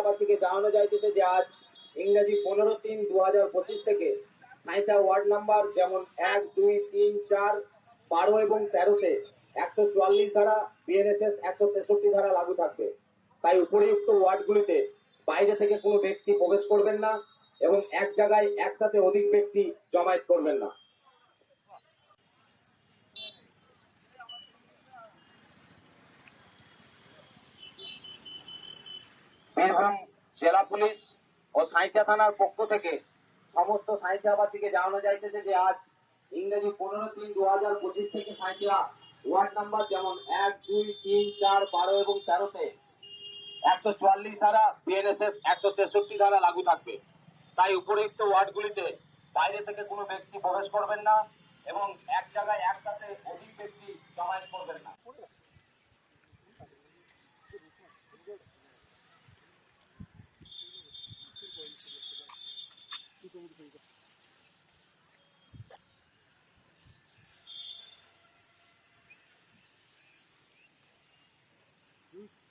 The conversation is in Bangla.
আবাসিকে জানানো যাইতেছে যে আজ ইংরেজি পনেরো তিন দু হাজার পঁচিশ থেকে সাঁইথা ওয়ার্ড নাম্বার যেমন এক, দুই, তিন, চার, বারো এবং তেরোতে একশো চুয়াল্লিশ ধারা বিএনএসএস একশো তেষট্টি ধারা লাগু থাকবে। তাই উপরিউক্ত ওয়ার্ডগুলিতে বাইরে থেকে কোনো ব্যক্তি প্রবেশ করবেন না এবং এক জায়গায় একসাথে অধিক ব্যক্তি জমায়েত করবেন না। বীরভূম জেলা পুলিশ ও সাঁইথিয়া থানার পক্ষ থেকে সমস্ত সাঁইথিয়াবাসীকে জানানো যাইতেছে যে আজ ইংরেজি পনেরো তিন দু হাজার পঁচিশ থেকে সাঁইথিয়া ওয়ার্ড নাম্বার যেমন এক, দুই, তিন, চার, বারো এবং তেরোতে একশো চুয়াল্লিশ ধারা বিএনএসএস একশো তেষট্টি ধারা লাগু থাকবে। তাই উপরিউক্ত ওয়ার্ডগুলিতে বাইরে থেকে কোনো ব্যক্তি প্রবেশ করবেন না এবং এক জায়গায় doğru sayıda. Thank